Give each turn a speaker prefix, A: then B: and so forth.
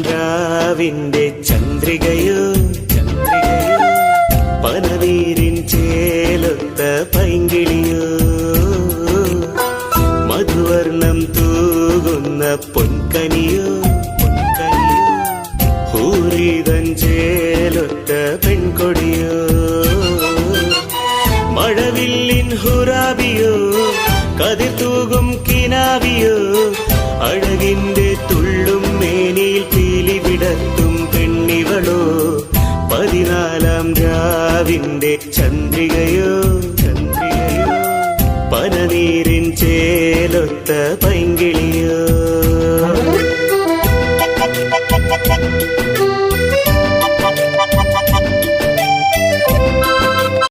A: രാവിന്റെ ചന്ദ്രികയോ ചന്ദ്രികയോ പനവീരിൻ ചേലൊത്ത പൈങ്കിളിയോ മധുവർണം തൂകുന്ന പൊൻകനിയോ പൊൻകനിയോ ഹൂരിതൻ ചേലൊത്ത പെൺകൊടിയോ മഴവില്ലിൻ ഹുറാബിയോ കതിർ തൂകും കിനാവിയോ അഴകിന്റെ രാവിന്റെ ചന്ദ്രികയോ ചന്ദ്രികയോ പനനീരിൻ ചേലൊത്ത പൈങ്കിളിയോ.